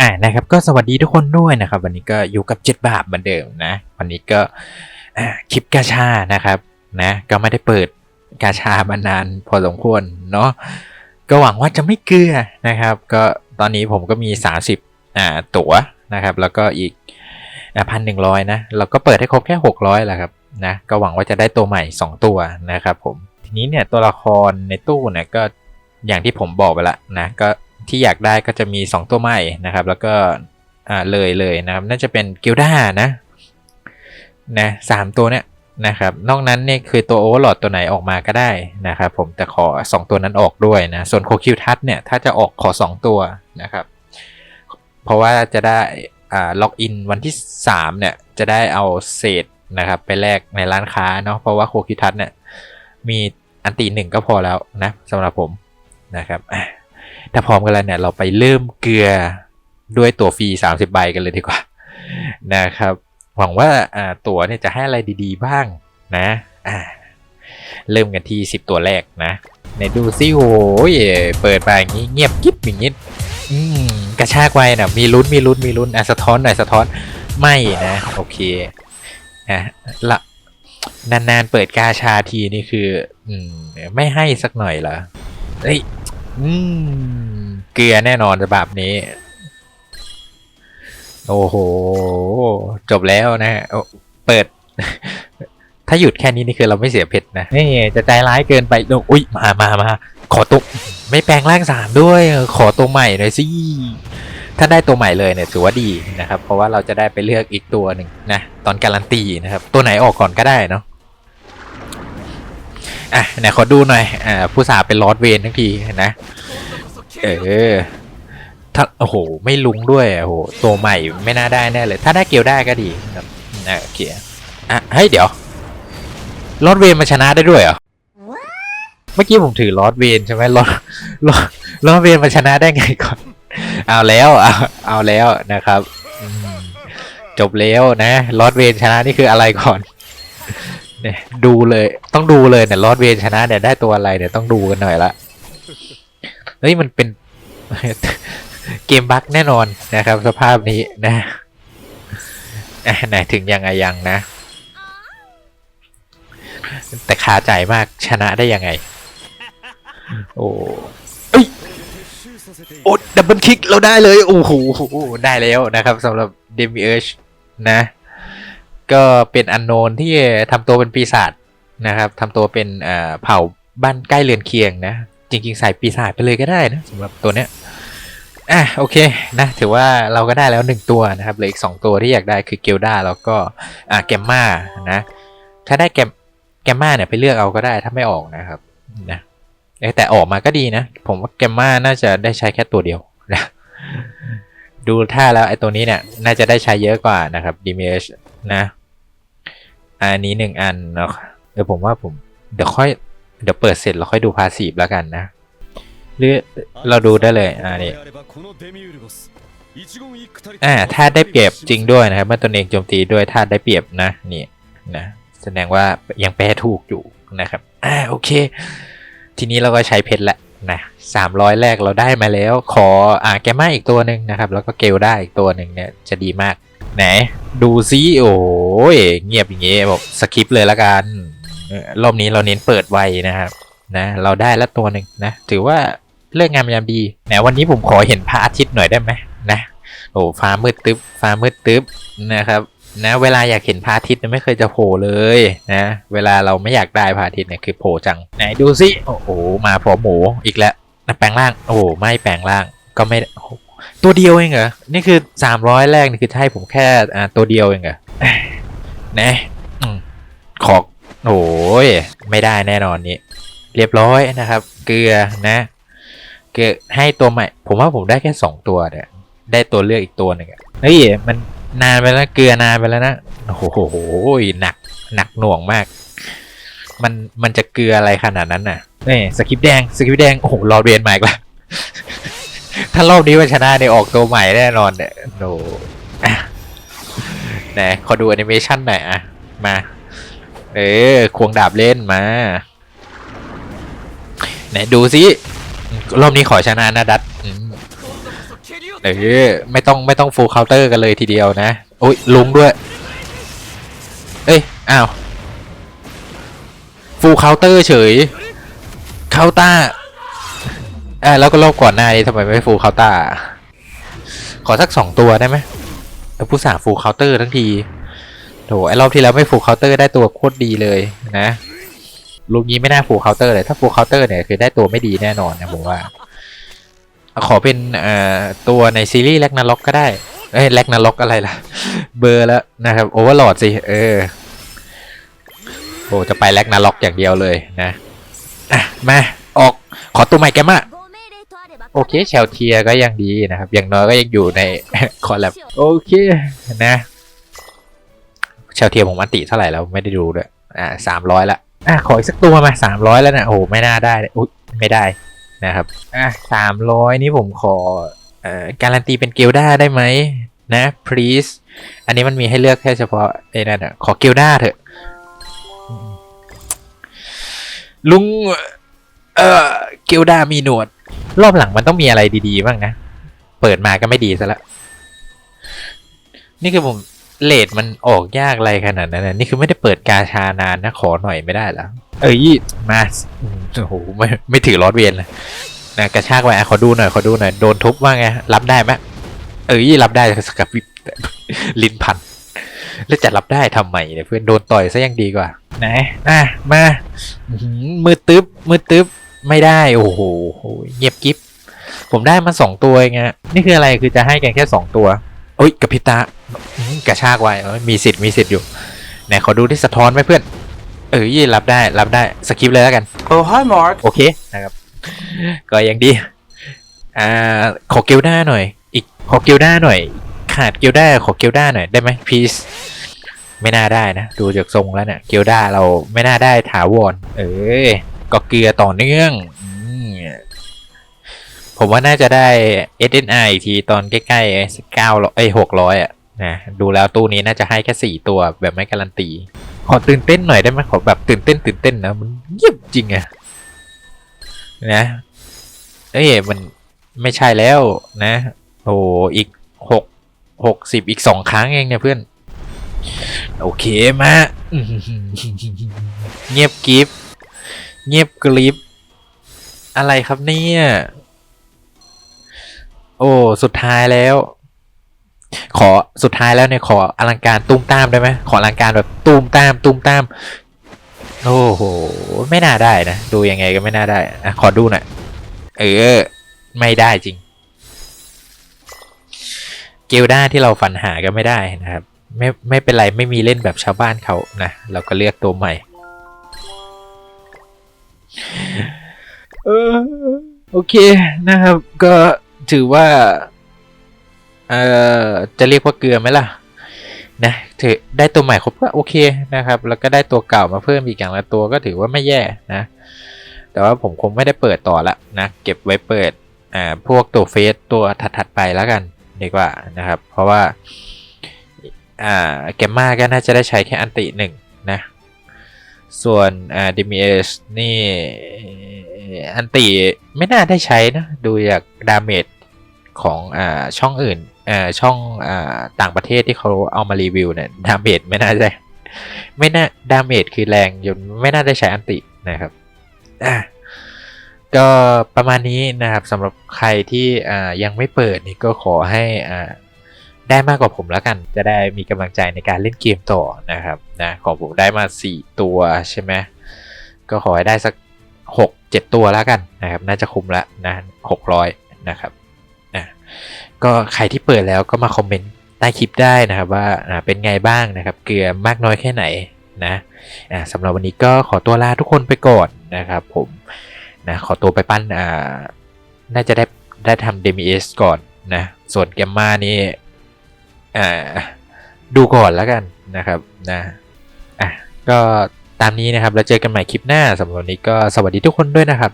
อ่านะครับก็สวัสดีทุกคนด้วยนะครับ วันนี้ก็อยู่กับเจ็ดบาทเหมือนเดิมนะ วันนี้ก็คลิปกาชานะครับนะก็ไม่ได้เปิดกาชามานานพอสมควรเนาะก็หวังว่าจะไม่เกลือนะครับ ก็ตอนนี้ผมก็มี 30อ่าตั๋วนะครับ แล้วก็อีกพันหนึ่งร้อยนะเราก็เปิดให้ครบแค่ 600แหละครับนะก็หวังว่าจะได้ตัวใหม่ 2 ตัวนะครับผมทีนี้เนี่ยตัวละครในตู้เนี่ยก็อย่างที่ผมบอกไปละนะก็ ที่อยากได้ก็จะมี 2 ตัวใหม่นะครับ แล้วก็เลยเลยนะครับน่าจะเป็นกิลด้านะนะสามตัวเนี้ยนะครับ นอกนั้นเนี่ยคือตัวโอเวอร์ลดตัวไหนออกมาก็ได้นะครับ ผมแต่ขอ 2 ตัวนั้นออกด้วยนะ ส่วนโคคิวทัศเนี่ยถ้าจะออกขอ 2 ตัวนะครับ เพราะว่าจะได้อ่าล็อกอินวันที่ 3 เนี่ย จะได้เอาเศษนะครับ ไปแลกในร้านค้าเนาะเพราะว่าโคคิวทัศเนี่ยมีอันตีหนึ่งก็พอแล้วนะสำหรับผมนะครับ ถ้าพร้อมกันแล้วเนี่ยเราไปเริ่มเกลือด้วยตั๋วฟรี 30 ใบกันเลยดีกว่านะครับ หวังว่าตั๋วเนี่ยจะให้อะไรดีๆบ้างนะอ่าเริ่มกันที่ 10 ตัวแรกนะไหนดูซิโอ้ยเปิดมาอย่างนี้เงียบกิ๊บอย่างนี้กระชากไว้นะมีลุ้นมีลุ้นมีลุ้นอะสะท้อนหน่อยสะท้อนไม่นะโอเคอะละนานๆเปิดกาชาทีนี่คือ อืมไม่ให้สักหน่อยเหรอเฮ้ย อืมเกลือแน่นอนฉบับนี้ โอ้โห จบแล้วนะฮะเปิด ถ้าหยุดแค่นี้นี่คือเราไม่เสียเพชรนะนี่จะใจร้ายเกินไปโอ้อุ้ยมามามาขอตัวไม่แปลงร่างสามด้วย ขอตัวใหม่หน่อยสิถ้าได้ตัวใหม่เลยเนี่ยถือว่าดีนะครับ เพราะว่าเราจะได้ไปเลือกอีกตัวหนึ่งนะ ตอนการันตีนะครับ ตัวไหนออกก่อนก็ได้เนาะ อะไหนขอดูหน่อยอ่าผู้สาเป็นลอร์ดเวนทั้งทีนะ เออถ้าโอ้โห ไม่ลุงด้วยโอ้โหตัวใหม่ไม่น่าได้แน่เลย ถ้าได้เกียวได้ก็ดีครับนะโอเคอะเฮ้ยเดี๋ยวลอร์ดเวนมาชนะได้ด้วยเหรอเมื่อกี้ผมถือลอร์ดเวนใช่ไหมลอร์ดลอร์ดลอร์ดเวนมาชนะได้ไงก่อนเอาแล้วเอาเอาแล้วนะครับจบแล้วนะลอร์ดเวนชนะนี่คืออะไรก่อน เนี่ยดูเลย ต้องดูเลยเนี่ยลอดเวนชนะเนี่ยได้ตัวอะไรเนี่ยต้องดูกันหน่อยละเฮ้ยมันเป็นเกมบั๊กแน่นอนนะครับ สภาพนี้นะอะไหนถึงยังไงยังนะ แต่คาใจมากชนะได้ยังไงโอ้เอ้ยโอ้ดับเบิลคิกเราได้เลย โอ้โหได้แล้วนะครับสำหรับเดมิเอชนะ ก็เป็นอันโนนที่ทำตัวเป็นปีศาจนะครับทำตัวเป็นเอ่อเผ่าบ้านใกล้เรือนเคียงนะ จริง ๆ ใส่ปีศาจไปเลยก็ได้นะสำหรับตัวเนี้ยอะโอเคนะถือว่าเราก็ได้แล้วหนึ่งตัวนะครับเหลืออีกสองตัวที่อยากได้คือเกลดาแล้วก็อ่าแกมมานะถ้าได้แกมแกมมาเนี่ยไปเลือกเอาก็ได้ถ้าไม่ออกนะครับนะเอ้ยแต่ออกมาก็ดีนะ ผมว่าแกมมาน่าจะได้ใช้แค่ตัวเดียวนะดูท่าแล้วไอ้ตัวนี้เนี่ยน่าจะได้ใช้เยอะกว่านะครับ DMH นะ อันนี้หนึ่งอันเนาะเดี๋ยวผมว่าผมเดี๋ยวค่อยเดี๋ยวเปิดเสร็จเราค่อยดูพาสีฟแล้วกันนะหรือเราดูได้เลยอ่านี่อ่าถ้าได้เปรียบจริงด้วยนะครับเมื่อตนเองโจมตีด้วยถ้าได้เปรียบนะนี่นะแสดงว่ายังแปลถูกอยู่นะครับอ่าโอเค ทีนี้เราก็ใช้เพชรละนะสามร้อยแรกเราได้มาแล้ว ขออ่าแกมมาอีกตัวหนึ่งนะครับ แล้วก็เกลได้อีกตัวหนึ่งเนี่ยจะดีมาก ไหน ดูซิโอ้ยเงียบอย่างเงี้ยบอกสคิปเลยละกันรอบนี้เราเน้นเปิดไวนะครับนะเราได้แล้วตัวหนึ่งนะ ถือว่าเลือกงามยามดีแหนวันนี้ผมขอเห็นพระอาทิตย์หน่อยได้ไหมนะโอ้ฟ้ามืดตึ๊บฟ้ามืดตึ๊บนะครับนะเวลาอยากเห็นพระอาทิตย์ไม่เคยจะโผล่เลยนะ เวลาเราไม่อยากได้พระอาทิตย์เนี่ยคือโผล่จังไหนดูซิโอ้โหมาพร้อมหมูอีกแล้วนะแปลงร่าง โอ้ไม่แปลงร่างก็ไม่โตัวเดียวเองเหรอ นี่คือสามร้อยแรกนี่คือให้ผมแค่อ่าตัวเดียวเองเหรอนะขอโอ้ยไม่ได้แน่นอนนี้ เรียบร้อยนะครับ เกลือนะเกลือให้ตัวใหม่ ผมว่าผมได้แค่สองตัวเนี่ยได้ตัวเลือกอีกตัวหนึ่งอะเฮ้ยมันนานไปแล้วเกลือนานไปแล้วนะโอ้โหหนักหนักหน่วงมาก มันมันจะเกลืออะไรขนาดนั้นน่ะนี่สกิปแดงสกิปแดงโอ้โหรอเรียนใหม่กว่า ถ้ารอบนี้มันชนะเนี่ยออกตัวใหม่แน่นอนเนี่ยโนอะไหนขอดูแอนิเมชันหน่อยอะมา เออควงดาบเล่นมาไหนดูสิรอบนี้ขอชนะนะดัดอืมเออไม่ต้องไม่ต้องฟูลเคาน์เตอร์กันเลยทีเดียวนะโอ้ยลุงด้วย เอ้ยอ้าวฟูลเคาน์เตอร์เฉยเคาน์ต้า อ่าแล้วก็รอบก่อนหน้านี้ทำไมไม่ฟูลเคาน์ต้าขอสักสองตัวได้ไหมแล้วผู้สาฟูลเคาน์เตอร์ทั้งทีโถไอ้รอบที่แล้วไม่ฟูลเคาน์เตอร์ได้ตัวโคตรดีเลยนะลูกนี้ไม่น่าฟูลเคาน์เตอร์เลยถ้าฟูลเคาน์เตอร์เนี่ยคือได้ตัวไม่ดีแน่นอนนะผมว่า ขอเป็นเอ่อตัวในซีรีส์แล็กนาล็อกก็ได้เอ้ยแล็กนาล็อกอะไรล่ะ เบอร์แล้วนะครับโอเวอร์โหลดสิเออโอ้จะไปแล็กนาล็อกอย่างเดียวเลยนะอะมาออกขอตัวใหม่แกมา โอเคเชลเทียก็ยังดีนะครับ อย่างน้อยก็ยังอยู่ในคอลแลบโอเคนะเชลเทียผมอันติเท่าไหร่แล้วไม่ได้ดูด้วยอ่าสามร้อยละอะขออีกสักตัวมาสามร้อยแล้วนะโอ้ไม่น่าได้อุ๊ยไม่ได้นะครับอะสามร้อยนี่ผมขอเอ่อการันตีเป็นเกลด้าได้ไหมนะ please อันนี้มันมีให้เลือกแค่เฉพาะไอ้นั่นอะขอเกลด้าเถอะ ลุง เอ่อเกลด้ามีหนวด รอบหลังมันต้องมีอะไรดีๆบ้างนะ เปิดมาก็ไม่ดีซะละ นี่คือผมเลดมันออกยากอะไรขนาดนั้นนะนี่คือไม่ได้เปิดกาชานานนะขอหน่อยไม่ได้แล้วเอ้ยมาโอ้โหไม่ไม่ถือรอดเวียนเลยนะกระชากไว้ขอดูหน่อยขอดูหน่อยโดนทุบว่าไงรับได้ไหมเอ้ยรับได้สกับวิบลิ้นพันแล้วจะรับได้ทำไมเนี่ยเพื่อนโดนต่อยซะยังดีกว่าไหนอะมาหมือตึ๊บมือตึ๊บ ไม่ได้ โอ้โหเงียบกิ๊บผมได้มาสองตัวเองอะนี่คืออะไรคือจะให้กันแค่สองตัวโอ้ยกับพริบตาอื้อกระชากไว้เอ้ยมีสิทธิ์มีสิทธิ์อยู่ไหนขอดูที่สะท้อนไหมเพื่อน เออยี่รับได้รับได้สกิปเลยแล้วกัน Oh, hi, Mark. โอเคนะครับ ก็ยังดี อ่าขอเกลด้าหน่อย อีกขอเกลด้าหน่อย ขาดเกลด้าขอเกลด้าหน่อยได้ไหมพีซไม่น่าได้นะ ดูจากทรงแล้วเนี่ยเกลด้าเราไม่น่าได้ถาวรเออ ก็เกลือต่อเนื่องผมว่าน่าจะได้ SNI ทีตอนใกล้ๆเก้าร้อยเอ้ยหกร้อยอะนะดูแล้วตู้นี้น่าจะให้แค่สี่ตัวแบบไม่การันตี ขอตื่นเต้นหน่อยได้ไหมขอแบบตื่นเต้นตื่นเต้นนะมันเงียบจริงอะนะเอ้ยมันไม่ใช่แล้วนะ โอ้อีกหกหกสิบอีกสองครั้งเองเนี่ยเพื่อน โอเคมาอื้อหือเงียบกริฟ เงียบกริฟอะไรครับเนี่ย โอ้ สุดท้ายแล้ว ขอสุดท้ายแล้วเนี่ยขออลังการตุ้มตามได้ไหมขออลังการแบบตุ้มตามตุ้มตาม โอ้โห ไม่น่าได้นะ ดูยังไงก็ไม่น่าได้อะขอดูหน่อย เออ ไม่ได้จริง เกลด้าที่เราฝันหาก็ไม่ได้นะครับ ไม่ไม่เป็นไรไม่มีเล่นแบบชาวบ้านเขานะ เราก็เลือกตัวใหม่ เออโอเคนะครับก็ถือว่าเอ่อจะเรียกว่าเกลือไหมล่ะนะถือได้ตัวใหม่ครบก็โอเคนะครับ แล้วก็ได้ตัวเก่ามาเพิ่มอีกอย่างละตัวก็ถือว่าไม่แย่นะ แต่ว่าผมคงไม่ได้เปิดต่อละนะเก็บไว้เปิดอ่าพวกตัวเฟสตัวถัดๆไปแล้วกันดีกว่านะครับ เพราะว่าอ่าแกมมาก็น่าจะได้ใช้แค่อันติหนึ่งนะ ส่วนอ่าดิมิเอสนี่อันติไม่น่าได้ใช้นะ ดูจากดาเมจของอ่าช่องอื่นอ่าช่องอ่าต่างประเทศที่เขาเอามารีวิวเนี่ยดาเมจไม่น่าได้ไม่น่าดาเมจคือแรงจนไม่น่าได้ใช้อันตินะครับอะก็ประมาณนี้นะครับสำหรับใครที่อ่ายังไม่เปิดนี่ก็ขอให้อ่า ได้มากกว่าผมแล้วกัน จะได้มีกำลังใจในการเล่นเกมต่อนะครับนะของผมได้มา 4 ตัวใช่ไหมก็ขอให้ได้สัก 6 7 ตัวแล้วกันนะครับ น่าจะคุ้มละนะ600 นะครับนะก็ใครที่เปิดแล้วก็มาคอมเมนต์ใต้คลิปได้นะครับว่าเป็นไงบ้างนะครับ เกลือมากน้อยแค่ไหนนะสำหรับวันนี้ก็ขอตัวลาทุกคนไปก่อนนะครับผมนะขอตัวไปปั้นอ่าน่าจะได้ได้ทำเดมิเอสก่อนนะส่วนแกมมานี่ อ่าดูก่อนแล้วกันนะครับนะอะก็ตามนี้นะครับแล้วเจอกันใหม่คลิปหน้าสำหรับวันนี้ก็สวัสดีทุกคนด้วยนะครับ